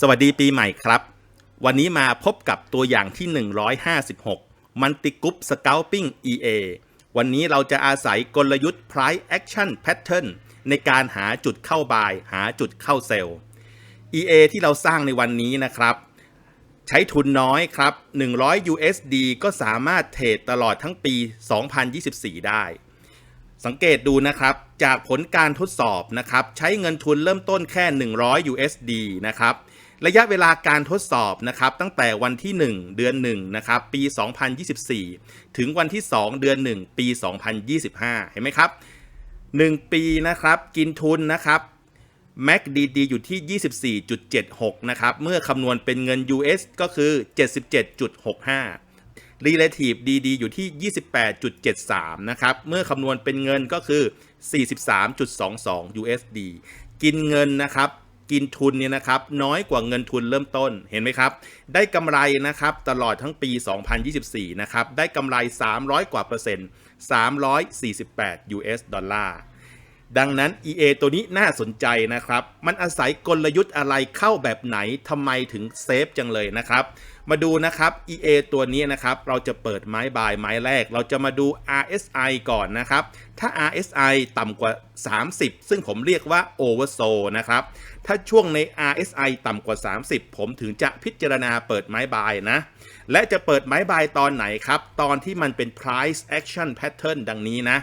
สวัสดีปีใหม่ครับ วันนี้มาพบกับตัวอย่างที่ 156 มันติก o ุ p Scalping EA วันนี้เราจะอาศัยกลยุทธ์ Price Action Pattern ในการหาจุดเข้าบาย หาจุดเข้าเซลล์ EA ที่เราสร้างในวันนี้นะครับ ใช้ทุนน้อยครับ 100 USD ก็สามารถเทรดตลอดทั้งปี 2024 ได้ สังเกตดูนะครับ จากผลการทดสอบนะครับ ใช้เงินทุนเริ่มต้นแค่ 100 USD นะครับ ระยะเวลาการทดสอบนะครับตั้งแต่วันที่ 1 เดือน1นะครับปี 2024 ถึงวันที่ 2 เดือน 1 ปี 2025 เห็นไหมครับ 1 ปีนะครับกินทุนนะครับ MACD อยู่ที่ 24.76 นะครับ เมื่อคำนวณเป็นเงิน US ก็คือ 77.65 Relative DD อยู่ที่ 28.73 นะครับ เมื่อคำนวณเป็นเงินก็คือ 43.22 USD กินเงินนะครับ กินทุนเนี่ยนะครับน้อยกว่าเงินทุนเริ่มต้นเห็นไหมครับ ได้กำไรนะครับตลอดทั้งปี 2024 นะครับ ได้กำไร 300 กว่าเปอร์เซ็นต์ 348 US ดอลลาร์ดังนั้น EA ตัวนี้น่าสนใจนะครับ มันอาศัยกลยุทธ์อะไรเข้าแบบไหนทำไมถึงเซฟจังเลยนะครับ มาดูนะครับ EA ตัวนี้นะครับ เราจะเปิดไม้บายไม้แรก เราจะมาดู RSI ก่อนนะครับ ถ้า RSI ต่ำกว่า 30 ซึ่งผมเรียกว่า Oversold นะครับ ถ้าช่วงใน RSI ต่ำกว่า 30 ผมถึงจะพิจารณาเปิดไม้บายนะ และจะเปิดไม้บายตอนไหนครับ ตอนที่มันเป็น price action pattern ดังนี้นะ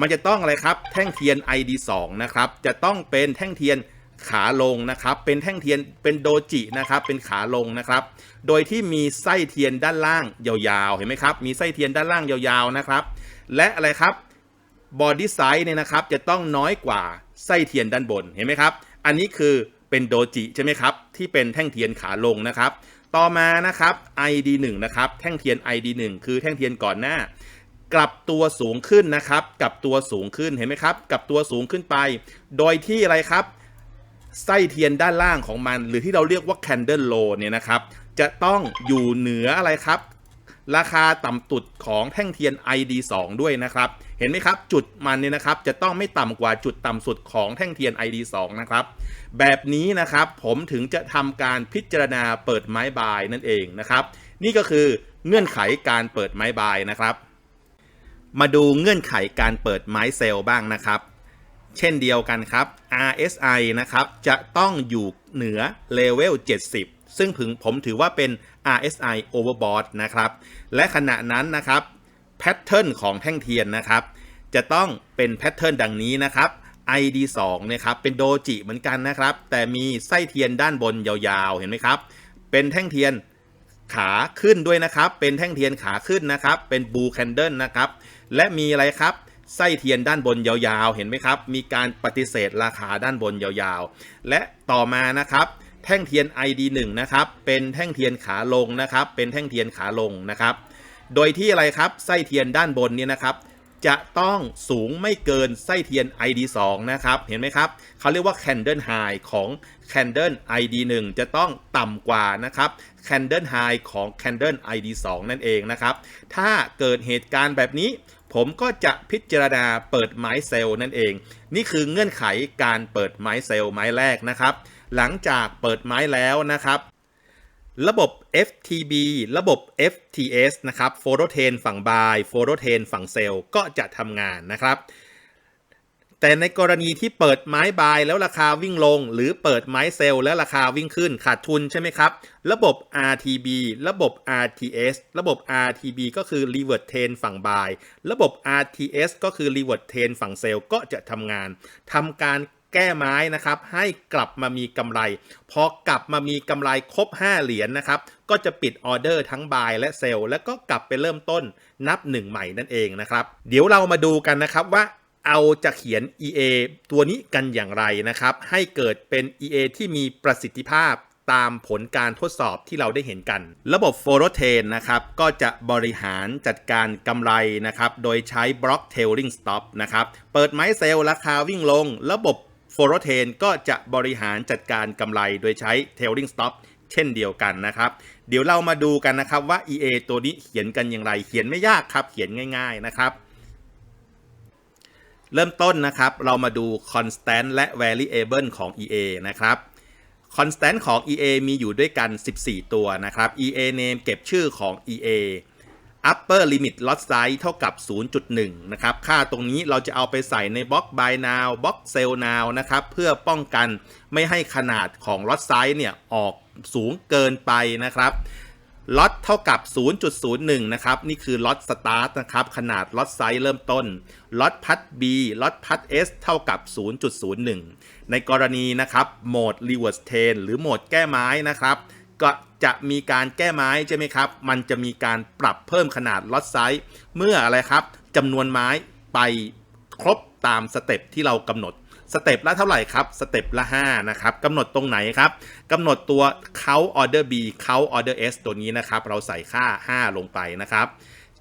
มันจะต้องอะไรครับ แท่งเทียน ID 2 นะครับ จะต้องเป็นแท่งเทียน ขาลงนะครับ เป็นแท่งเทียนเป็นโดจินะครับ เป็นขาลงนะครับ โดยที่มีไส้เทียนด้านล่างยาวๆ เห็นไหมครับ มีไส้เทียนด้านล่างยาวๆนะครับ และอะไรครับบอดี้ไซส์เนี่ยนะครับจะต้องน้อยกว่าไส้เทียนด้านบนเห็นไหมครับ อันนี้คือเป็นโดจิใช่ไหมครับ ที่เป็นแท่งเทียนขาลงนะครับ ต่อมานะครับ ID 1 นะครับแท่งเทียน ID 1 คือแท่งเทียนก่อนหน้า กลับตัวสูงขึ้นนะครับกลับตัวสูงขึ้นเห็นไหมครับกลับตัวสูงขึ้นไป โดยที่อะไรครับ ไส้เทียนด้านล่างของมัน หรือที่เราเรียกว่า candle low เนี่ยนะครับ จะต้องอยู่เหนืออะไรครับ ราคาต่ำตุดของแท่งเทียน ID 2 ด้วยนะครับ เห็นไหมครับ จุดมันเนี่ยนะครับ จะต้องไม่ต่ำกว่าจุดต่ำสุดของแท่งเทียน ID 2 นะครับ แบบนี้นะครับผมถึงจะทำการพิจารณาเปิดไม้บายนั่นเองนะครับ นี่ก็คือเงื่อนไขการเปิดไม้บายนะครับ มาดูเงื่อนไขการเปิดไม้เซลล์บ้างนะครับ เช่นเดียวกันครับ RSI นะครับ จะต้องอยู่เหนือเลเวล 70 ซึ่งผมผมถือว่าเป็น RSI overbought นะครับ และขณะนั้นนะครับแพทเทิร์นของแท่งเทียนนะครับ จะต้องเป็นแพทเทิร์นดังนี้นะครับ ID 2 นะครับ เป็นโดจิเหมือนกันนะครับ แต่มีไส้เทียนด้านบนยาวๆ เห็นไหมครับ เป็นแท่งเทียนขาขึ้นด้วยนะครับ เป็นแท่งเทียนขาขึ้นนะครับ เป็นบูแคนเดิลนะครับ และมีอะไรครับ ไส้เทียนด้านบนยาวๆ เห็นไหมครับ มีการปฏิเสธราคาด้านบนยาวๆ และต่อมานะครับ แท่งเทียน ID 1 นะครับ เป็นแท่งเทียนขาลงนะครับ เป็นแท่งเทียนขาลงนะครับ โดยที่อะไรครับไส้เทียนด้านบนเนี่ยนะครับ จะต้องสูงไม่เกินไส้เทียน ID 2 นะครับ เห็นไหมครับเขาเรียกว่า Candle High ของ Candle ID 1 จะต้องต่ำกว่านะครับ Candle High ของ Candle ID 2 นั่นเองนะครับ ถ้าเกิดเหตุการณ์แบบนี้ ผมก็จะพิจารณาเปิดไม้เซลล์นั่นเอง นี่คือเงื่อนไขการเปิดไม้เซลล์ไม้แรกนะครับ หลังจากเปิดไม้แล้วนะครับ ระบบ FTB ระบบ FTS นะครับโฟโตเทนฝั่งบายโฟโตเทนฝั่งเซลล์ก็จะทำงานนะครับ แต่ในกรณีที่เปิดไม้บายแล้วราคาวิ่งลง หรือเปิดไม้เซลล์แล้วราคาวิ่งขึ้นขาดทุนใช่ไหมครับ ระบบ RTB ระบบ RTS ระบบ RTB ก็คือ Revert Trend ฝั่ง buy ระบบ RTS ก็คือ Revert Trend ฝั่ง sell ก็จะทำงานทำการแก้ไม้นะครับให้กลับมามีกำไร พอกลับมามีกำไรครบ 5 เหรียญนนะครับ ก็จะปิดออเดอร์ทั้งบายและเซลล์แล้วก็กลับไปเริ่มต้นนับหนึ่งใหม่นั่นเองนะครับ เดี๋ยวเรามาดูกันนะครับว่า เอาจะเขียน EA ตัวนี้กันอย่างไรนะครับ ให้เกิดเป็น EA ที่มีประสิทธิภาพตามผลการทดสอบที่เราได้เห็นกัน ระบบ f o r o t a n นะครับ ก็จะบริหารจัดการกำไรนะครับ โดยใช้บล็อก tailing stop นะครับ เปิดไม้เซลล์ราคาวิ่งลง ระบบ f o r o t a n ก็จะบริหารจัดการกำไร โดยใช้ tailing stop เช่นเดียวกันนะครับ เดี๋ยวเรามาดูกันนะครับว่า EA ตัวนี้เขียนกันอย่างไร เขียนไม่ยากครับ เขียนง่าย ๆนะครับ เริ่มต้นนะครับ เรามาดู constant และ variable ของ EA นะครับ constant ของ EA มีอยู่ด้วยกัน 14 ตัวนะครับ EA name เก็บชื่อของ EA upper limit lot size เท่ากับ 0.1 นะครับ ค่าตรงนี้เราจะเอาไปใส่ในบล็อก buy now บล็อก sell now นะครับ เพื่อป้องกันไม่ให้ขนาดของ lot size เนี่ย ออกสูงเกินไปนะครับ ล็อตเท่ากับ 0.01 นะครับ นี่คือล็อตสตาร์ทนะครับ ขนาดล็อตไซส์เริ่มต้น ล็อตพัด B ล็อตพัด S เท่ากับ 0.01 ในกรณีนะครับ โหมด reverse train หรือโหมดแก้ไม้นะครับ ก็จะมีการแก้ไม้ใช่ไหมครับ มันจะมีการปรับเพิ่มขนาดล็อตไซส์ เมื่ออะไรครับจำนวนไม้ไปครบตามสเต็ปที่เรากำหนด สเต็ปละเท่าไหร่ครับ สเต็ปละ5นะครับกำหนดตรงไหนครับกำหนดตัว count order B count order S ตัวนี้นะครับ เราใส่ค่า 5 ลงไปนะครับ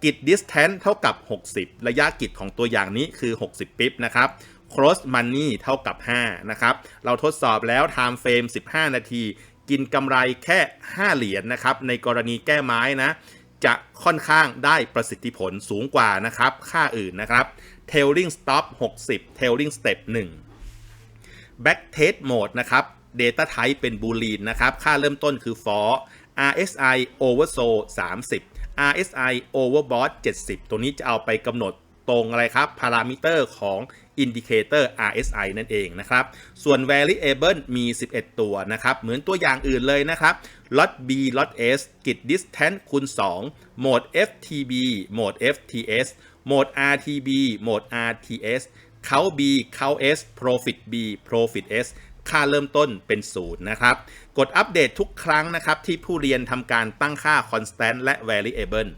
กิจ distance เท่ากับ 60 ระยะกิจของตัวอย่างนี้คือ 60 ปิ๊บนะครับ cross money เท่ากับ 5 นะครับ เราทดสอบแล้ว time frame 15 นาที กินกำไรแค่ 5 เหรียญนะครับ ในกรณีแก้ไม้นะ จะค่อนข้างได้ประสิทธิผลสูงกว่านะครับ ค่าอื่นนะครับ tailing stop 60 tailing step 1 back test mode นะครับ data type เป็น boolean นะครับ ค่าเริ่มต้นคือ for RSI oversold 30 RSI overbought 70 ตัวนี้จะเอาไปกำหนดตรงอะไรครับ พารามิเตอร์ของ indicator RSI นั่นเองนะครับ ส่วน variable มี 11 ตัวนะครับ เหมือนตัวอย่างอื่นเลยนะครับ lot B lot S กิจ distance คูณ2 mode FTB mode FTS mode RTB mode RTS เขา B เขา S profit B profit S ค่าเริ่มต้นเป็นศูนย์นะครับ กดอัปเดตทุกครั้งนะครับ ที่ผู้เรียนทำการตั้งค่า constant และ variable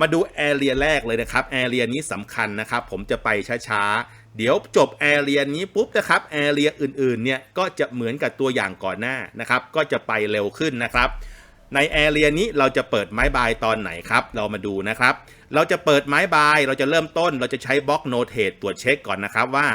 มาดู area แรกเลยนะครับ area นี้สำคัญนะครับ ผมจะไปช้าๆ เดี๋ยวจบ area นี้ปุ๊บนะครับ area อื่นๆ เนี่ยก็จะเหมือนกับตัวอย่างก่อนหน้านะครับ ก็จะไปเร็วขึ้นนะครับ ใน area นี้เราจะเปิดไม้บายตอนไหนครับ เรามาดูนะครับ เราจะเปิดไม้บาย เราจะเริ่มต้น เราจะใช้บล็อกโนเทตตรวจเช็คก่อนนะครับว่า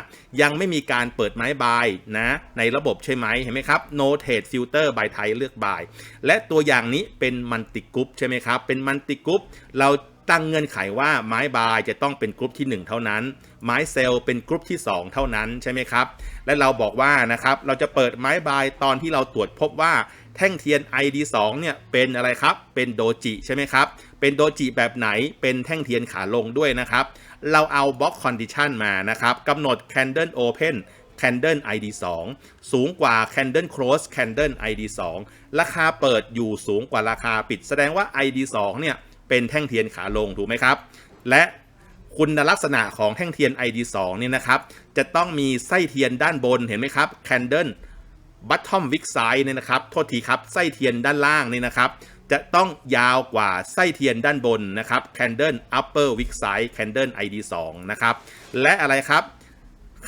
ยังไม่มีการเปิดไม้บายนะในระบบใช่ไหมเห็นไหมครับโนเทตฟิลเตอร์บายไทยเลือกบาย และตัวอย่างนี้เป็นมันติกรุ๊ปใช่ไหมครับ เป็นมันติกรุ๊ปเราตั้งเงื่อนไขว่าไม้บายจะต้องเป็นกรุ๊ปที่ 1 เท่านั้น ไม้เซลล์เป็นกรุ๊ปที่ 2 เท่านั้นใช่ไหมครับ และเราบอกว่านะครับเราจะเปิดไม้บายตอนที่เราตรวจพบว่า แท่งเทียน ID2 เนี่ยเป็นอะไรครับ เป็นโดจิใช่ไหมครับ เป็นโดจิแบบไหน เป็นแท่งเทียนขาลงด้วยนะครับ เราเอาบล็อกคอนดิชันมานะครับกำหนด Candle Open Candle ID 2 สูงกว่า Candle Close Candle ID 2 ราคาเปิดอยู่สูงกว่าราคาปิด แสดงว่า ID 2เนี่ยเป็นแท่งเทียนขาลงถูกไหมครับ และคุณลักษณะของแท่งเทียน ID 2เนี่ยนะครับ จะต้องมีไส้เทียนด้านบนเห็นไหมครับ Candle Bottom Wick Side เนี่ยนะครับ โทษทีครับ ไส้เทียนด้านล่างนี่นะครับ จะต้องยาวกว่าไส้เทียนด้านบนนะครับ Candle Upper Wick Side Candle ID 2นะครับ และอะไรครับ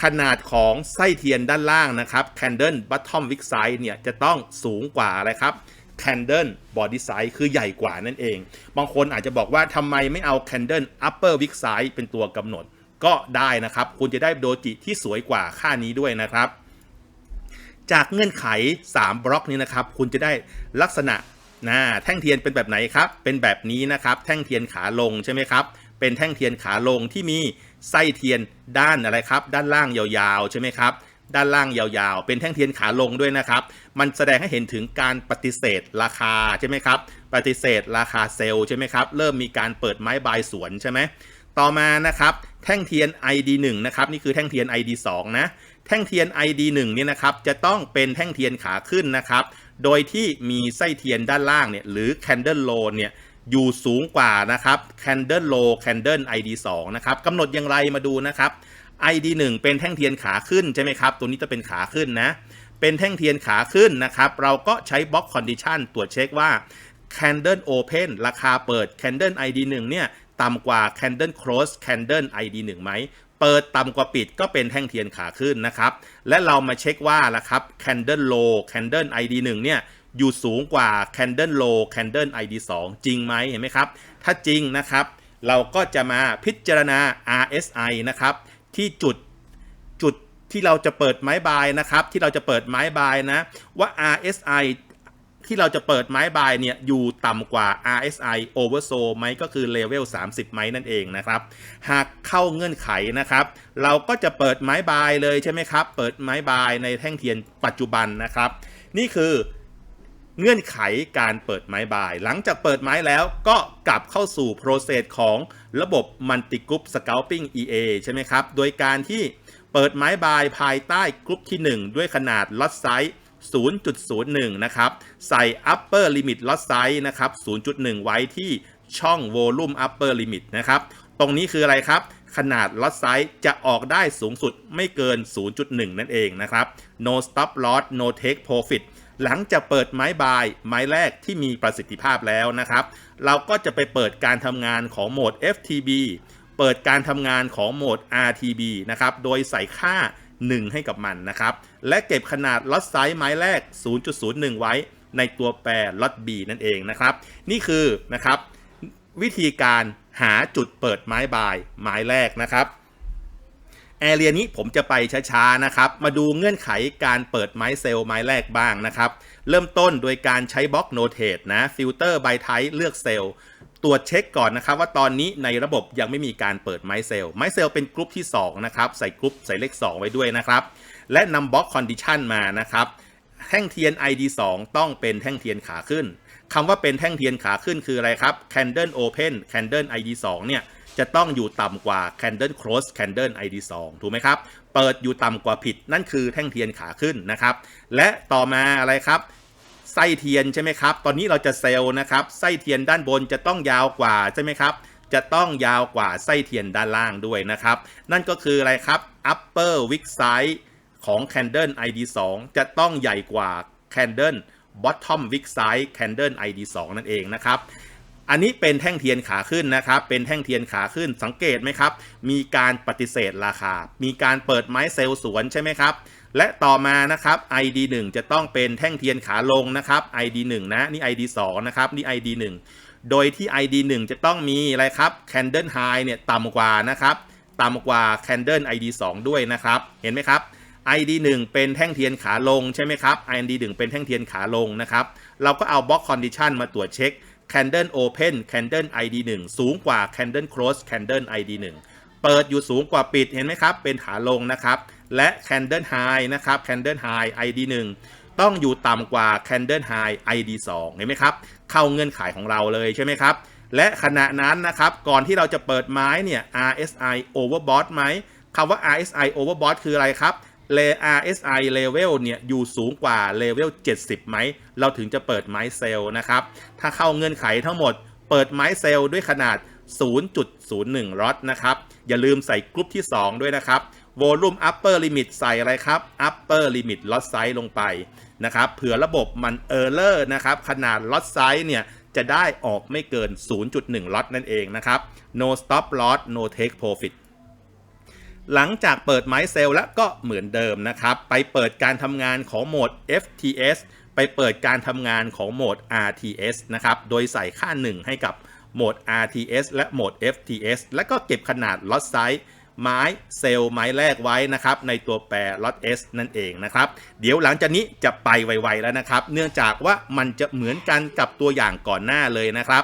ขนาดของไส้เทียนด้านล่างนะครับ Candle Bottom Wick Size เนี่ยจะต้องสูงกว่าอะไรครับ Candle Body Size คือใหญ่กว่านั่นเอง บางคนอาจจะบอกว่าทำไมไม่เอา Candle Upper Wick Size เป็นตัวกำหนด ก็ได้นะครับ คุณจะได้โดจิที่สวยกว่าค่านี้ด้วยนะครับ จากเงื่อนไข 3 บล็อกนี้นะครับ คุณจะได้ลักษณะนะแท่งเทียนเป็นแบบไหนครับ เป็นแบบนี้นะครับ แท่งเทียนขาลงใช่ไหมครับ เป็นแท่งเทียนขาลงที่มีไส้เทียนด้านอะไรครับ ด้านล่างยาวๆใช่ไหมครับด้านล่างยาวๆ เป็นแท่งเทียนขาลงด้วยนะครับ มันแสดงให้เห็นถึงการปฏิเสธราคาใช่ไหมครับ ปฏิเสธราคาเซลล์ใช่ไหมครับ เริ่มมีการเปิดไม้บายสวนใช่ไหม ต่อมานะครับ แท่งเทียน ID 1นะครับ นี่คือแท่งเทียน ID 2นะ แท่งเทียน ID 1 เนี่ยนะครับจะต้องเป็นแท่งเทียนขาขึ้นนะครับ โดยที่มีไส้เทียนด้านล่างเนี่ยหรือ Candle Low เนี่ยอยู่สูงกว่านะครับ Candle Low Candle ID 2 นะครับกำหนดอย่างไรมาดูนะครับ ID 1 เป็นแท่งเทียนขาขึ้นใช่ไหมครับ ตัวนี้จะเป็นขาขึ้นนะ เป็นแท่งเทียนขาขึ้นนะครับ เราก็ใช้ Box Condition ตรวจเช็คว่า Candle Open ราคาเปิด Candle ID 1เนี่ย ต่ำกว่า Candle Close Candle ID 1ไหม เปิดต่ำกว่าปิดก็เป็นแท่งเทียนขาขึ้นนะครับ และเรามาเช็คว่าละครับ Candle Low Candle ID 1เนี่ยอยู่สูงกว่า Candle Low Candle ID 2 จริงไหมเห็นไหมครับ ถ้าจริงนะครับ เราก็จะมาพิจารณา RSI นะครับ ที่จุดจุดที่เราจะเปิดไม้บายนะครับ ที่เราจะเปิดไม้บายนะว่า RSI ที่เราจะเปิดไม้บายเนี่ยอยู่ต่ำกว่า RSI oversold ไหมก็คือ level 30 ไหมนั่นเองนะครับ หากเข้าเงื่อนไขนะครับ เราก็จะเปิดไม้บายเลยใช่ไหมครับ เปิดไม้บายในแท่งเทียนปัจจุบันนะครับ นี่คือเงื่อนไขการเปิดไม้บาย หลังจากเปิดไม้แล้วก็กลับเข้าสู่โปรเซสของระบบ Multi Group Scalping EA ใช่ไหมครับ โดยการที่เปิดไม้บายภายใต้กรุ๊ปที่ 1 ด้วยขนาดล็อตไซส์ 0.01 นะครับ ใส่ upper limit lot size นะครับ 0.1 ไว้ที่ช่อง volume upper limit นะครับ ตรงนี้คืออะไรครับ ขนาด lot size จะออกได้สูงสุดไม่เกิน 0.1 นั่นเองนะครับ no stop loss no take profit หลังจากเปิดไม้บายไม้แรกที่มีประสิทธิภาพแล้วนะครับ เราก็จะไปเปิดการทำงานของโหมด FTB เปิดการทำงานของโหมด RTB นะครับ โดยใส่ค่า 1 ให้กับมันนะครับ และเก็บขนาดล็อตไซส์ไม้แรก 0.01 ไว้ในตัวแปรล็อต B นั่นเองนะครับ นี่คือนะครับวิธีการหาจุดเปิดไม้บายไม้แรกนะครับแอเรียนี้ผมจะไปช้าๆนะครับ มาดูเงื่อนไขการเปิดไม้เซลล์ไม้แรกบ้างนะครับ เริ่มต้นโดยการใช้บล็อกโนเทตนะฟิลเตอร์ไบไทเลือกเซลล์ ตรวจเช็คก่อนนะครับว่าตอนนี้ในระบบยังไม่มีการเปิดไม้เซลไม้เซลเป็นกลุ่มที่2นะครับใส่กลุ่มใส่เลข 2 ไว้ด้วยนะครับ และนำบล็อกคอนดิชันมานะครับแท่งเทียน ID 2 ต้องเป็นแท่งเทียนขาขึ้นคำว่าเป็นแท่งเทียนขาขึ้นคืออะไรครับ Candle Open Candle ID 2 เนี่ยจะต้องอยู่ต่ำกว่า Candle Close Candle ID 2 ถูกไหมครับ เปิดอยู่ต่ำกว่าผิดนั่นคือแท่งเทียนขาขึ้นนะครับ และต่อมาอะไรครับ ไส้เทียนใช่ไหมครับ ตอนนี้เราจะเซลล์นะครับไส้เทียนด้านบนจะต้องยาวกว่าใช่ไหมครับจะต้องยาวกว่าไส้เทียนด้านล่างด้วยนะครับ นั่นก็คืออะไรครับ upper wick size ของ Candle ID 2 จะต้องใหญ่กว่า Candle bottom wick size Candle ID 2 นั่นเองนะครับ อันนี้เป็นแท่งเทียนขาขึ้นนะครับ เป็นแท่งเทียนขาขึ้นสังเกตไหมครับ มีการปฏิเสธราคา มีการเปิดไม้เซลล์สวนใช่ไหมครับ และต่อมานะครับ ID 1 จะต้องเป็นแท่งเทียนขาลงนะครับ ID 1 นะ นี่ ID 2 นะครับ นี่ ID 1 โดยที่ ID 1 จะต้องมีอะไรครับ Candle High เนี่ยต่ำกว่านะครับ ต่ำกว่า Candle ID 2 ด้วยนะครับ เห็นไหมครับ ID 1 เป็นแท่งเทียนขาลงใช่ไหมครับ ID 1 เป็นแท่งเทียนขาลงนะครับ เราก็เอา Box Condition มาตรวจเช็ค Candle Open Candle ID 1 สูงกว่า Candle Close Candle ID 1 เปิดอยู่สูงกว่าปิดเห็นไหมครับ เป็นขาลงนะครับ และ Candle High นะครับ Candle High ID 1ต้องอยู่ต่ำกว่า Candle High ID 2เห็นไหมครับ เข้าเงื่อนไขของเราเลยใช่ไหมครับ และขณะนั้นนะครับ ก่อนที่เราจะเปิดไม้เนี่ย RSI overbought ไหมคำว่า RSI overbought คืออะไรครับเล RSI level เนี่ยอยู่สูงกว่า level 70 ไหม เราถึงจะเปิดไม้เซลล์นะครับ ถ้าเข้าเงื่อนไขทั้งหมด เปิดไม้เซลล์ด้วยขนาด 0.01รอตนะครับ อย่าลืมใส่กรุ๊ปที่ 2 ด้วยนะครับ volume upper limit ใส่อะไรครับ upper limit lot size ลงไปนะครับเผื่อระบบมัน error นะครับ ขนาด lot size เนี่ย จะได้ออกไม่เกิน 0.1 ล็อตนั่นเองนะครับ no stop loss no take profit หลังจากเปิดไม้เซลแล้วก็เหมือนเดิมนะครับ ไปเปิดการทำงานของโหมด FTS ไปเปิดการทำงานของโหมด RTS นะครับ โดยใส่ค่า 1 ให้กับ โหมด RTS และโหมด FTS และก็เก็บขนาด lot size ไม้เซลล์ไม้แรกไว้นะครับในตัวแปร lot S นั่นเองนะครับ เดี๋ยวหลังจากนี้จะไปไวๆแล้วนะครับ เนื่องจากว่ามันจะเหมือนกันกับตัวอย่างก่อนหน้าเลยนะครับ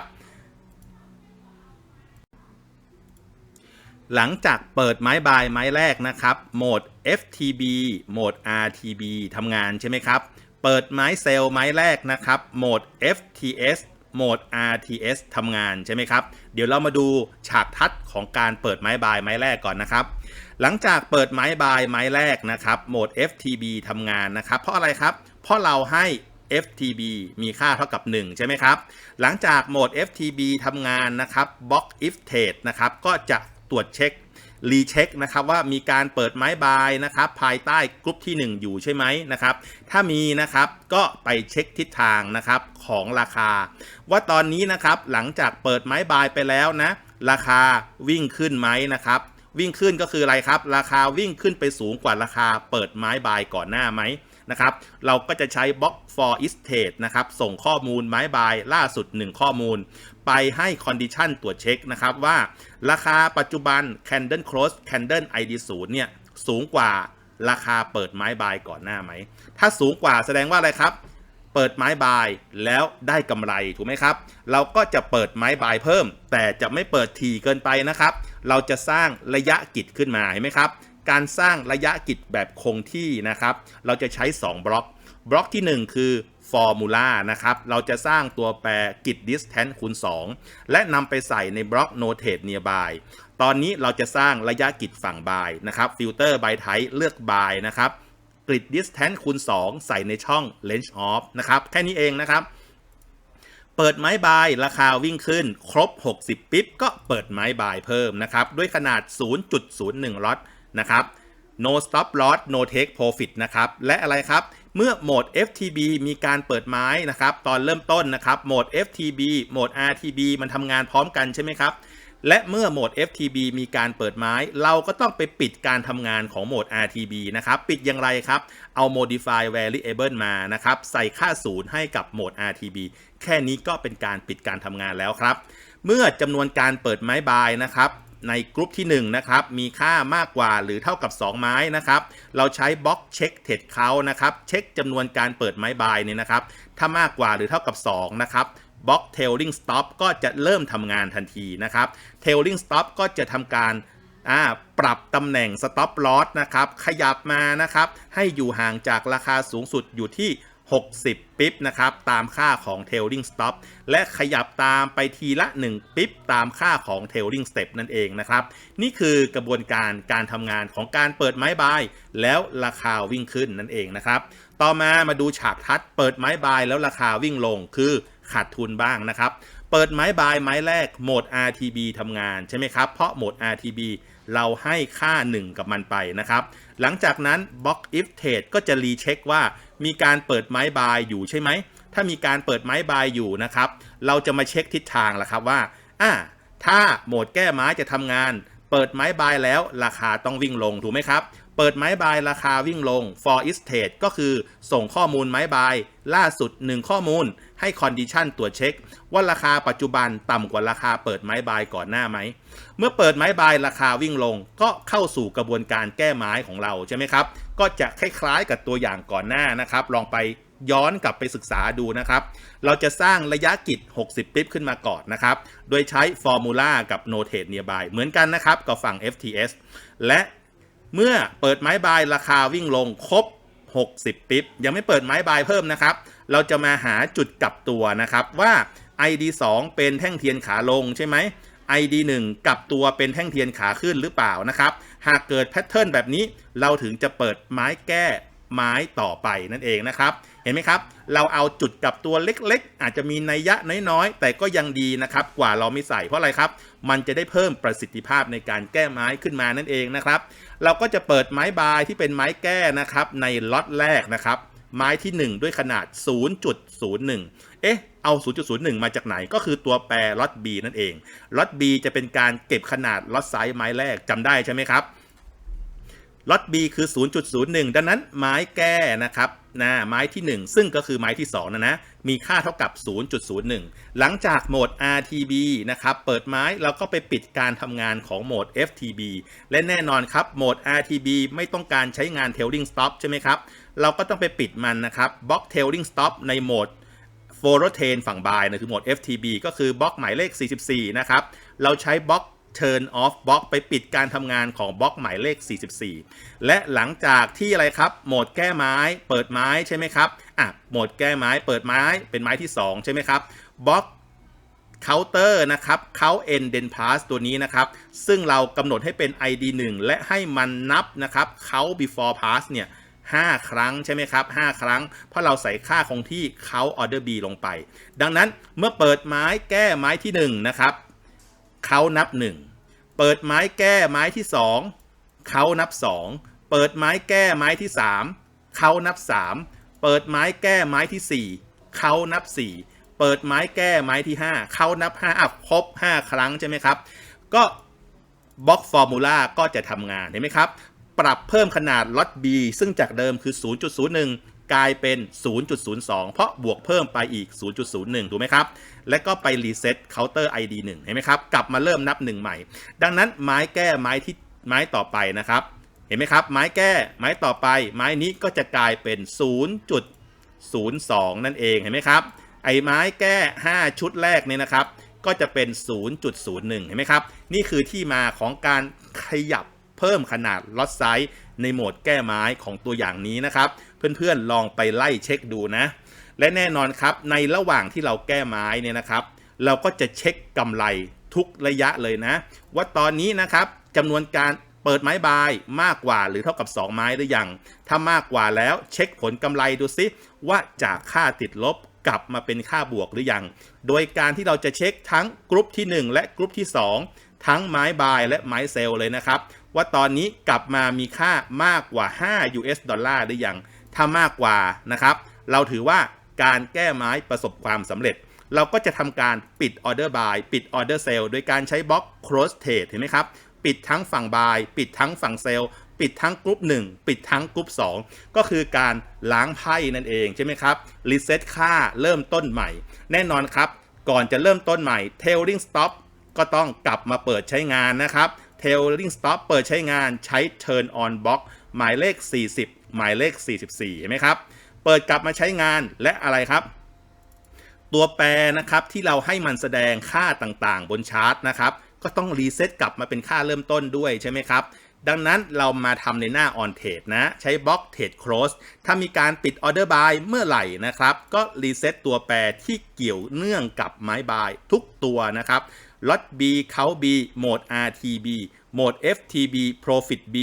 หลังจากเปิดไม้บายไม้แรกนะครับ โหมด FTB โหมด RTB ทำงานใช่ไหมครับ เปิดไม้เซลล์ไม้แรกนะครับ โหมด FTS โหมด RTS ทำงานใช่ไหมครับ เดี๋ยวเรามาดูฉากทัดของการเปิดไม้บายไม้แรกก่อนนะครับ หลังจากเปิดไม้บายไม้แรกนะครับโหมด FTB ทำงานนะครับ เพราะอะไรครับ เพราะเราให้ FTB มีค่าเท่ากับ 1 ใช่ไหมครับ หลังจากโหมด FTB ทำงานนะครับ Box if trade นะครับ ก็จะตรวจเช็ค รีเช็คนะครับว่ามีการเปิดไม้บายนะครับภายใต้กรุ๊ปที่ 1 อยู่ใช่ไหมนะครับถ้ามีนะครับก็ไปเช็คทิศทางนะครับของราคา ว่าตอนนี้นะครับหลังจากเปิดไม้บายไปแล้วนะราคาวิ่งขึ้นไหมนะครับวิ่งขึ้นก็คืออะไรครับ ราคาวิ่งขึ้นไปสูงกว่าราคาเปิดไม้บายก่อนหน้าไหม นะครับ เราก็จะใช้ Box for i s t a t e นะครับ ส่งข้อมูลไม้บายล่าสุด 1 ข้อมูล ไปให้ Condition ตรวจเช็คนะครับว่า ราคาปัจจุบัน Candle Close Candle ID 0เนี่ยสูงกว่าราคาเปิดไม้บายก่อนหน้าไหม ถ้าสูงกว่าแสดงว่าอะไรครับ เปิดไม้บายแล้วได้กำไรถูกไหมครับ เราก็จะเปิดไม้บายเพิ่ม แต่จะไม่เปิดทีเกินไปนะครับ เราจะสร้างระยะกิจขึ้นมาเห็นไหมครับ การสร้างระยะกิจแบบคงที่นะครับ เราจะใช้ 2 บล็อก บล็อกที่ 1 คือ formula นะครับ เราจะสร้างตัวแปร git distance คูณ 2 และนำไปใส่ในบล็อก notate nearby ตอนนี้เราจะสร้างระยะกิจฝั่ง by นะครับ filter by type เลือก by นะครับ grid distance คูณ 2 ใส่ในช่อง range off นะครับ แค่นี้เองนะครับ เปิดไม้บายราคาวิ่งขึ้น ครบ 60 ปิ๊บก็เปิดไม้บายเพิ่มนะครับ ด้วยขนาด 0.01ล็อต นะครับ no stop loss no take profit นะครับ และอะไรครับ เมื่อโหมด FTB มีการเปิดไม้นะครับ ตอนเริ่มต้นนะครับ โหมด FTB โหมด RTB มันทำงานพร้อมกันใช่ไหมครับ และเมื่อโหมด FTB มีการเปิดไม้ เราก็ต้องไปปิดการทำงานของโหมด RTB นะครับ ปิดอย่างไรครับ เอา modify variable มานะครับ ใส่ค่าศูนย์ให้กับโหมด RTB แค่นี้ก็เป็นการปิดการทำงานแล้วครับ เมื่อจำนวนการเปิดไม้บายนะครับ ในกรุ๊ปที่ 1 นะครับ มีค่ามากกว่าหรือเท่ากับ 2 ไม้นะครับ เราใช้บล็อกเช็คเทรดเขานะครับ เช็คจำนวนการเปิดไม้บายเนี่ยนะครับ ถ้ามากกว่าหรือเท่ากับ 2 นะครับบล็อก tailing stop ก็จะเริ่มทำงานทันทีนะครับ tailing stop ก็จะทำการปรับตำแหน่ง stop loss นะครับ ขยับมานะครับ ให้อยู่ห่างจากราคาสูงสุดอยู่ที่ 60 ปิ๊บนะครับ ตามค่าของ tailing stop และขยับตามไปทีละ 1 ปิ๊บตามค่าของ tailing step นั่นเองนะครับ นี่คือกระบวนการการทำงานของการเปิดไม้บาย แล้วราคาวิ่งขึ้นนั่นเองนะครับ ต่อมามาดูฉากทัดเปิดไม้บายแล้วราคาวิ่งลงคือขาดทุนบ้างนะครับ เปิดไม้บายไม้แรกโหมด RTB ทำงานใช่ไหมครับ เพราะโหมด RTB เราให้ค่า 1 กับมันไปนะครับ หลังจากนั้น Box if trade ก็จะรีเช็คว่ามีการเปิดไม้บายอยู่ใช่ไหม ถ้ามีการเปิดไม้บายอยู่นะครับ เราจะมาเช็คทิศทางละครับว่าอ่าถ้าโหมดแก้ไม้จะทำงาน เปิดไม้บายแล้วราคาต้องวิ่งลงถูกไหมครับเปิดไม้บายราคาวิ่งลง for is trade ก็คือส่งข้อมูลไม้บาย ล่าสุด 1 ข้อมูลให้ condition ตรวจเช็ค ว่าราคาปัจจุบันต่ำกว่าราคาเปิดไม้บายก่อนหน้าไหม เมื่อเปิดไม้บายราคาวิ่งลง ก็เข้าสู่กระบวนการแก้ไม้ของเราใช่ไหมครับ ก็จะคล้ายๆกับตัวอย่างก่อนหน้านะครับ ลองไปย้อนกลับไปศึกษาดูนะครับ เราจะสร้างระยะกิจ 60 ปิ๊บขึ้นมาก่อนนะครับ โดยใช้ฟอร์มูลากับ Notate Nearby เหมือนกันนะครับกับฝั่ง FTS และเมื่อเปิดไม้บายราคาวิ่งลงครบ 60 ปิ๊บ ยังไม่เปิดไม้บายเพิ่มนะครับ เราจะมาหาจุดกลับตัวนะครับว่า ID 2 เป็นแท่งเทียนขาลงใช่ไหม ID 1กลับตัวเป็นแท่งเทียนขาขึ้นหรือเปล่านะครับ หากเกิดแพทเทิร์นแบบนี้เราถึงจะเปิดไม้แก้ไม้ต่อไปนั่นเองนะครับ เห็นไหมครับ เราเอาจุดกลับตัวเล็กๆ อาจจะมีนัยยะน้อยๆ แต่ก็ยังดีนะครับ กว่าเราไม่ใส่เพราะอะไรครับ มันจะได้เพิ่มประสิทธิภาพในการแก้ไม้ขึ้นมานั่นเองนะครับ เราก็จะเปิดไม้บายที่เป็นไม้แก้นะครับ ในล็อตแรกนะครับ ไม้ที่ 1 ด้วยขนาด 0.01 เอ๊ะ เอา 0.01 มาจากไหนก็คือตัวแปรล็อต B นั่นเองล็อต B จะเป็นการเก็บขนาดล็อตไซส์ไม้แรกจำได้ใช่ไหมครับล็อต B คือ 0.01 ดังนั้นไม้แก้นะครับนะไม้ที่ 1 ซึ่งก็คือไม้ที่2นะนะ มีค่าเท่ากับ 0.01 หลังจากโหมด RTB นะครับ เปิดไม้เราก็ไปปิดการทำงานของโหมด FTB และแน่นอนครับ โหมด RTB ไม่ต้องการใช้งาน Tailing Stop ใช่ไหมครับ เราก็ต้องไปปิดมันนะครับบล็อก Tailing Stop ในโหมด f o r o t a n ฝั่งบายนะคือโหมด FTB ก็คือบล็อกหมายเลข 44 นะครับ เราใช้บล็อก turn off บล็อกไปปิดการทำงานของบล็อกหมายเลข 44 และหลังจากที่อะไรครับ โหมดแก้ไม้ เปิดไม้ใช่ไหมครับอะโหมดแก้ไม้เปิดไม้เป็นไม้ที่ 2 ใช่ไหมครับบล็อก counter นะครับเขา end den pass ตัวนี้นะครับ ซึ่งเรากำหนดให้เป็น id 1 และให้มันนับนะครับเขา before pass เนี่ย 5 ครั้งใช่ไหมครับ 5 ครั้ง เพราะเราใส่ค่าคงที่เขา order b ลงไป ดังนั้นเมื่อเปิดไม้แก้ไม้ที่ 1 นะครับเขานับ 1 เปิดไม้แก้ไม้ที่ 2เขานับ 2 เปิดไม้แก้ไม้ที่ 3เขานับ 3 เปิดไม้แก้ไม้ที่ 4เขานับ 4 เปิดไม้แก้ไม้ที่ 5เขานับ5อะครบ 5 ครั้งใช่ไหมครับ ก็บล็อกฟอร์มูลาก็จะทำงานเห็นไหมครับ ปรับเพิ่มขนาดล็อต B ซึ่งจากเดิมคือ 0.01 กลายเป็น 0.02 เพราะบวกเพิ่มไปอีก 0.01 ถูกไหมครับ และก็ไปรีเซ็ตเคาน์เตอร์ ID 1 เห็นไหมครับ กลับมาเริ่มนับ 1 ใหม่ ดังนั้นไม้แก้ไม้ที่ไม้ต่อไปนะครับ เห็นไหมครับ ไม้แก้ไม้ต่อไป ไม้นี้ก็จะกลายเป็น 0.02 นั่นเองเห็นไหมครับ ไอ้ไม้แก้ 5 ชุดแรกเนี่ยนะครับ ก็จะเป็น 0.01 เห็นไหมครับ นี่คือที่มาของการขยับ เพิ่มขนาดล็อตไซส์ในโหมดแก้ไม้ของตัวอย่างนี้นะครับ เพื่อนๆลองไปไล่เช็คดูนะ และแน่นอนครับในระหว่างที่เราแก้ไม้เนี่ยนะครับ เราก็จะเช็คกำไรทุกระยะเลยนะ ว่าตอนนี้นะครับจำนวนการเปิดไม้บายมากกว่าหรือเท่ากับ 2 ไม้หรือยัง ถ้ามากกว่าแล้วเช็คผลกำไรดูซิว่าจากค่าติดลบกลับมาเป็นค่าบวกหรือยัง โดยการที่เราจะเช็คทั้งกรุ๊ปที่ 1 และกรุ๊ปที่ 2 ทั้งไม้บายและไม้เซลเลยนะครับ ว่าตอนนี้กลับมามีค่ามากกว่า 5 US ดอลลาร์หรือยัง ถ้ามากกว่านะครับ เราถือว่าการแก้ไม้ประสบความสำเร็จ เราก็จะทำการปิดออเดอร์บายปิดออเดอร์เซลโดยการใช้บล็อก cross trade เห็นไหมครับ ปิดทั้งฝั่งบายปิดทั้งฝั่งเซลปิดทั้งกรุ๊ป1 ปิดทั้งกรุ๊ป2 ก็คือการล้างไพ่นั่นเองใช่ไหมครับ รีเซ็ตค่าเริ่มต้นใหม่ แน่นอนครับ ก่อนจะเริ่มต้นใหม่ tailing stop ก็ต้องกลับมาเปิดใช้งานนะครับ tailing stop เปิดใช้งานใช้ turn on box หมายเลข 40 หมายเลข 44 เห็นไหมครับ เปิดกลับมาใช้งานและอะไรครับ ตัวแปรนะครับที่เราให้มันแสดงค่าต่างๆ บนชาร์ตนะครับ ก็ต้องรีเซ็ตกลับมาเป็นค่าเริ่มต้นด้วยใช่ไหมครับดังนั้นเรามาทำในหน้า on trade นะ ใช้บล็อก trade close ถ้ามีการปิด order buy เมื่อไหร่นะครับ ก็รีเซ็ตตัวแปรที่เกี่ยวเนื่องกับไม้บายทุกตัวนะครับ ล็อต B เขา B โหมด RTB โหมด FTB Profit B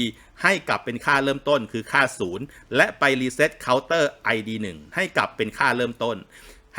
ให้กลับเป็นค่าเริ่มต้นคือค่า 0 และไปรีเซ็ต counter ID 1 ให้กลับเป็นค่าเริ่มต้น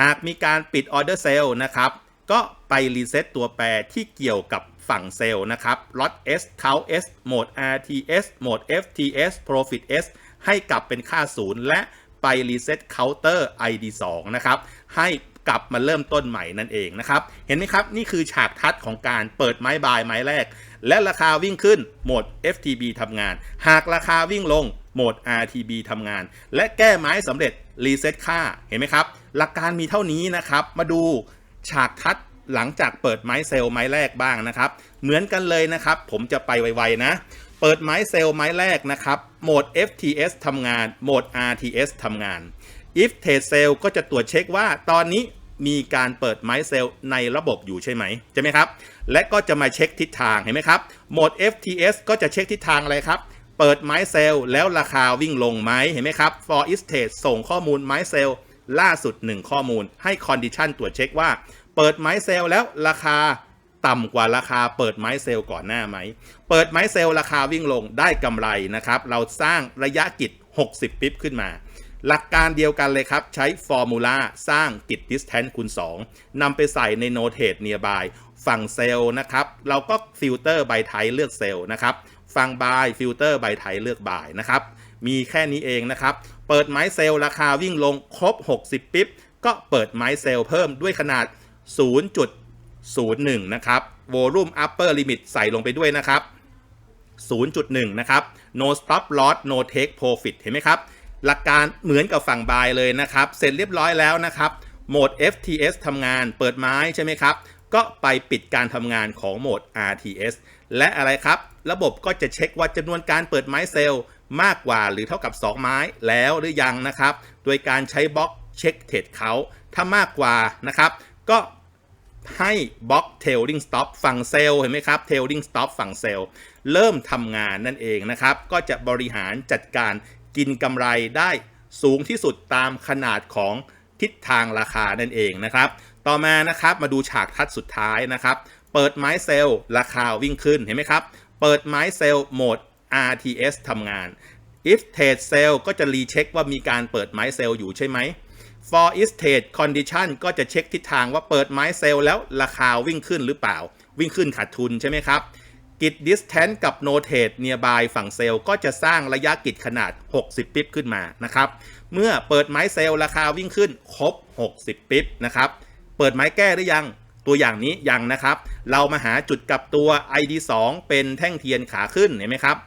หากมีการปิดออเดอร์เซลล์นะครับ ก็ไปรีเซ็ตตัวแปรที่เกี่ยวกับฝั่งเซลล์นะครับ lot S count S โหมด RTS โหมด FTS profit S ให้กลับเป็นค่า 0 และไปรีเซ็ต counter ID 2 นะครับ ให้ กลับมาเริ่มต้นใหม่นั่นเองนะครับ เห็นไหมครับ นี่คือฉากทัดของการเปิดไม้บายไม้แรก และราคาวิ่งขึ้นโหมด FTB ทำงาน หากราคาวิ่งลงโหมด RTB ทำงาน และแก้ไม้สำเร็จรีเซ็ตค่าเห็นไหมครับ หลักการมีเท่านี้นะครับ มาดูฉากทัดหลังจากเปิดไม้เซลล์ไม้แรกบ้างนะครับ เหมือนกันเลยนะครับ ผมจะไปไวๆนะ เปิดไม้เซลล์ไม้แรกนะครับ โหมด FTS ทำงาน โหมด RTS ทำงาน if trade sale ก็จะตรวจเช็คว่าตอนนี้มีการเปิดไม้เซลในระบบอยู่ใช่ไหมใช่ไหมครับ และก็จะมาเช็คทิศทางเห็นไหมครับโหมด FTS ก็จะเช็คทิศทางอะไรครับ เปิดไม้เซลแล้วราคาวิ่งลงไหมเห็นไหมครับ for is trade ส่งข้อมูลไม้เซลล่าสุด 1 ข้อมูลให้ condition ตรวจเช็คว่า เปิดไม้เซลแล้วราคาต่ำกว่าราคาเปิดไม้เซลก่อนหน้าไหม เปิดไม้เซลราคาวิ่งลงได้กำไรนะครับ เราสร้างระยะกิจ 60 ปิ๊บขึ้นมา หลักการเดียวกันเลยครับ ใช้ฟอร์มูลาสร้างกิจ distance คูณ2นำไปใส่ใน notate nearby ฝั่งเซลล์นะครับ เราก็ฟิลเตอร์ใบไทยเลือกเซลล์นะครับฝั่งบายฟิลเตอร์ใบไทยเลือกบายนะครับ มีแค่นี้เองนะครับ เปิดไม้เซลล์ราคาวิ่งลงครบ 60 ปิ๊บ ก็เปิดไม้เซลล์เพิ่มด้วยขนาด 0.01 นะครับ volume upper limit ใส่ลงไปด้วยนะครับ 0.1 นะครับ no stop loss no take profit เห็นไหมครับ หลักการเหมือนกับฝั่งบายเลยนะครับ เสร็จเรียบร้อยแล้วนะครับ โหมด FTS ทำงานเปิดไม้ใช่ไหมครับ ก็ไปปิดการทำงานของโหมด RTS และอะไรครับ ระบบก็จะเช็คว่าจำนวนการเปิดไม้เซลล์มากกว่าหรือเท่ากับ 2 ไม้แล้วหรือยังนะครับ โดยการใช้บล็อกเช็คเทรดเขาถ้ามากกว่านะครับ ก็ให้บล็อก tailing stop ฝั่งเซลล์เห็นไหมครับ tailing stop ฝั่งเซลล์เริ่มทำงานนั่นเองนะครับ ก็จะบริหารจัดการ กินกำไรได้สูงที่สุดตามขนาดของทิศทางราคานั่นเองนะครับ ต่อมานะครับมาดูฉากทัดสุดท้ายนะครับ เปิดไม้เซลล์ราคาวิ่งขึ้นเห็นไหมครับ เปิดไม้เซลล์โหมด RTS ทำงาน if trade sale ก็จะรีเช็คว่ามีการเปิดไม้เซลล์อยู่ใช่ไหม for is trade condition ก็จะเช็คทิศทางว่าเปิดไม้เซลล์แล้วราคาวิ่งขึ้นหรือเปล่า วิ่งขึ้นขาดทุนใช่ไหมครับ กิจ distance กับ no trade nearby ฝั่งเซลล์ก็จะสร้างระยะกิจขนาด 60 ปิ๊บขึ้นมานะครับ เมื่อเปิดไม้เซลล์ราคาวิ่งขึ้นครบ 60 ปิ๊บนะครับ เปิดไม้แก้หรือยังตัวอย่างนี้ยังนะครับ เรามาหาจุดกับตัว ID 2 เป็นแท่งเทียนขาขึ้นเห็นไหมครับ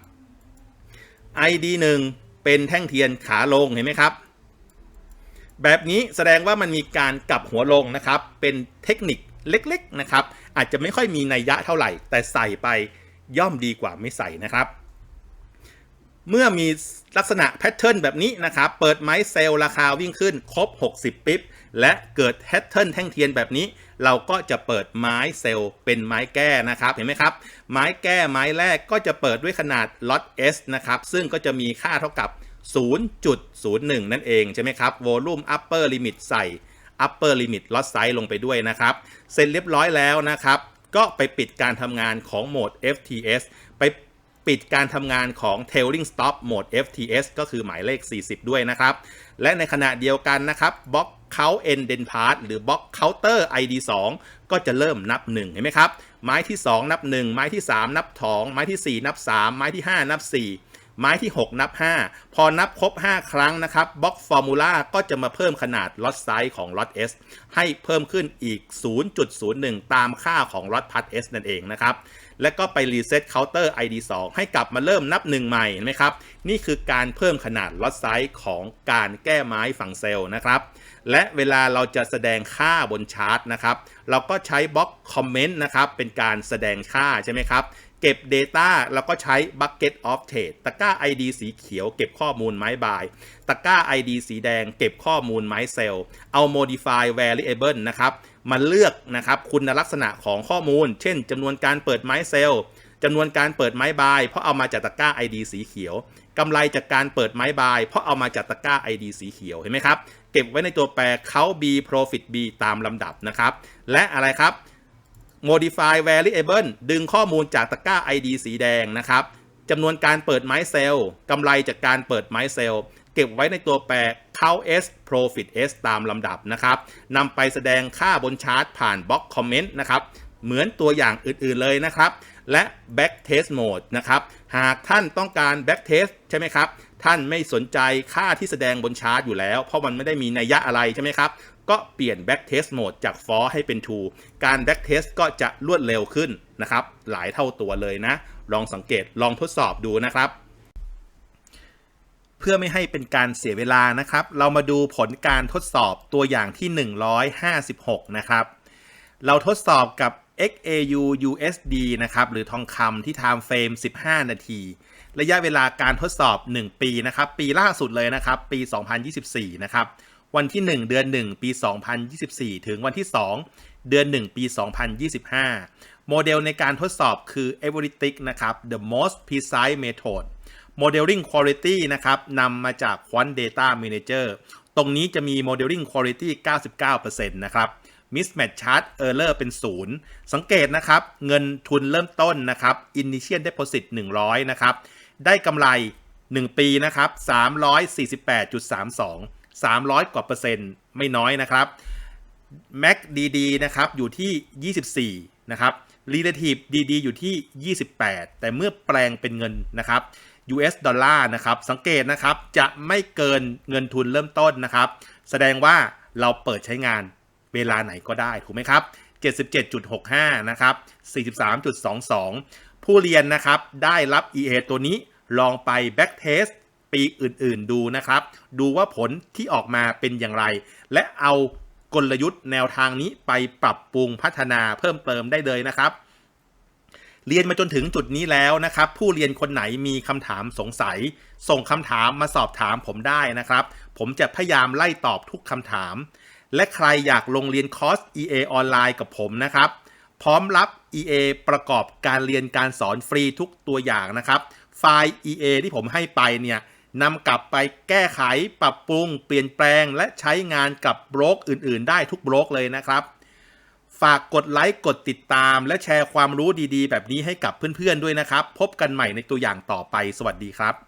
ID 1 เป็นแท่งเทียนขาลงเห็นไหมครับ แบบนี้แสดงว่ามันมีการกลับหัวลงนะครับ เป็นเทคนิค เล็กๆนะครับ อาจจะไม่ค่อยมีนัยยะเท่าไหร่ แต่ใส่ไปย่อมดีกว่าไม่ใส่นะครับ เมื่อมีลักษณะแพทเทิร์นแบบนี้นะครับ เปิดไม้เซลล์ราคาวิ่งขึ้นครบ 60 ปิ๊บ และเกิดแพทเทิร์นแท่งเทียนแบบนี้ เราก็จะเปิดไม้เซลล์เป็นไม้แก้นะครับ เห็นไหมครับ ไม้แก้ไม้แรกก็จะเปิดด้วยขนาดล็อต S นะครับ ซึ่งก็จะมีค่าเท่ากับ0.01 นั่นเองใช่ไหมครับ volume upper limit ใส่ upper limit lot size ลงไปด้วยนะครับ เสร็จเรียบร้อยแล้วนะครับ ก็ไปปิดการทำงานของโหมด FTS ไปปิดการทำงานของ tailing stop โหมด FTS ก็คือหมายเลข 40 ด้วยนะครับ และในขณะเดียวกันนะครับบล็อก count end den part หรือบล็อก counter id 2 ก็จะเริ่มนับ 1 เห็นไหมครับ ไม้ที่ 2 นับ 1 ไม้ที่ 3 นับ2ไม้ที่ 4 นับ 3 ไม้ที่ 5 นับ 4 ไม้ที่ 6 นับ 5 พอนับครบ 5 ครั้งนะครับบล็อกฟอร์มูลาก็จะมาเพิ่มขนาดล็อตไซส์ของล็อต S ให้เพิ่มขึ้นอีก 0.01 ตามค่าของล็อตพัท S นั่นเองนะครับ และก็ไปรีเซ็ตเคาน์เตอร์ ID 2 ให้กลับมาเริ่มนับ1ใหม่เห็นไหมครับ นี่คือการเพิ่มขนาดล็อตไซส์ของการแก้ไม้ฝั่งเซลล์นะครับและเวลาเราจะแสดงค่าบนชาร์ตนะครับ เราก็ใช้บล็อกคอมเมนต์นะครับ เป็นการแสดงค่าใช่ไหมครับ เก็บ Data แล้วก็ใช้ Bucket of Trade ตะกร้า ID สีเขียวเก็บข้อมูลไม้บาย ตะกร้า ID สีแดงเก็บข้อมูลไม้เซลล์ เอา Modify Variable นะครับ มาเลือกนะครับคุณลักษณะของข้อมูล เช่นจำนวนการเปิดไม้เซลล์จำนวนการเปิดไม้บาย เพราะเอามาจากตะกร้า ID สีเขียวกำไรจากการเปิดไม้บาย เพราะเอามาจากตะกร้า ID สีเขียวเห็นไหมครับ เก็บไว้ในตัวแปรเขา B profit B ตามลำดับนะครับ และอะไรครับ modify variable ดึงข้อมูลจากตะกร้า ID สีแดงนะครับจำนวนการเปิดไม้เซลล์กำไรจากการเปิดไม้เซลล์เก็บไว้ในตัวแปร count S profit S ตามลำดับนะครับนำไปแสดงค่าบนชาร์ตผ่านบล็อกคอมเมนต์นะครับเหมือนตัวอย่างอื่นๆเลยนะครับ และ back test mode นะครับหากท่านต้องการ back test ใช่ไหมครับ ท่านไม่สนใจค่าที่แสดงบนชาร์ตอยู่แล้ว เพราะมันไม่ได้มีนัยยะอะไรใช่ไหมครับ ก็เปลี่ยน back test mode จาก for ให้เป็น to การ back test ก็จะรวดเร็วขึ้นนะครับ หลายเท่าตัวเลยนะ ลองสังเกตลองทดสอบดูนะครับ เพื่อไม่ให้เป็นการเสียเวลานะครับ เรามาดูผลการทดสอบตัวอย่างที่ 156 นะครับ เราทดสอบกับ XAU USD นะครับ หรือทองคำที่ time frame 15 นาที ระยะเวลาการทดสอบ 1 ปีนะครับ ปีล่าสุดเลยนะครับ ปี 2024 นะครับ วันที่ 1 เดือน 1 ปี 2024 ถึงวันที่ 2 เดือน 1 ปี 2025 โมเดลในการทดสอบคือ e v e r y t i c นะครับ the most precise method Modeling Quality นะครับนำมาจาก Quant Data Manager ตรงนี้จะมี Modeling Quality 99%นะครับ Mismatch Chart Error เป็น 0 สังเกตนะครับ เงินทุนเริ่มต้นนะครับ Initial Deposit 100 นะครับ ได้กำไร 1 ปีนะครับ 348.32 300 กว่าเปอร์เซ็นต์ไม่น้อยนะครับ Mac DD นะครับอยู่ที่ 24 นะครับ Relative DD อยู่ที่ 28 แต่เมื่อแปลงเป็นเงินนะครับ US ดอลลาร์นะครับ สังเกตนะครับจะไม่เกินเงินทุนเริ่มต้นนะครับ แสดงว่าเราเปิดใช้งานเวลาไหนก็ได้ ถูกไหมครับ 77.65 นะครับ 43.22 ผู้เรียนนะครับได้รับ EA ตัวนี้ลองไป back test ปีอื่นๆดูนะครับ ดูว่าผลที่ออกมาเป็นอย่างไร และเอากลยุทธ์แนวทางนี้ไปปรับปรุงพัฒนาเพิ่มเติมได้เลยนะครับ เรียนมาจนถึงจุดนี้แล้วนะครับ ผู้เรียนคนไหนมีคำถามสงสัย ส่งคำถามมาสอบถามผมได้นะครับ ผมจะพยายามไล่ตอบทุกคำถาม และใครอยากลงเรียนคอร์ส EA ออนไลน์กับผมนะครับพร้อมรับ EA ประกอบการเรียนการสอนฟรีทุกตัวอย่างนะครับ ไฟล์ EA ที่ผมให้ไปเนี่ย นำกลับไปแก้ไขปรับปรุง เปลี่ยนแปลง และใช้งานกับบล็อกอื่น ๆ ได้ทุกบล็อกเลยนะครับ ฝากกดไลค์กดติดตาม และแชร์ความรู้ดีๆ แบบนี้ให้กับเพื่อน ๆ ด้วยนะครับ พบกันใหม่ในตัวอย่างต่อไป สวัสดีครับ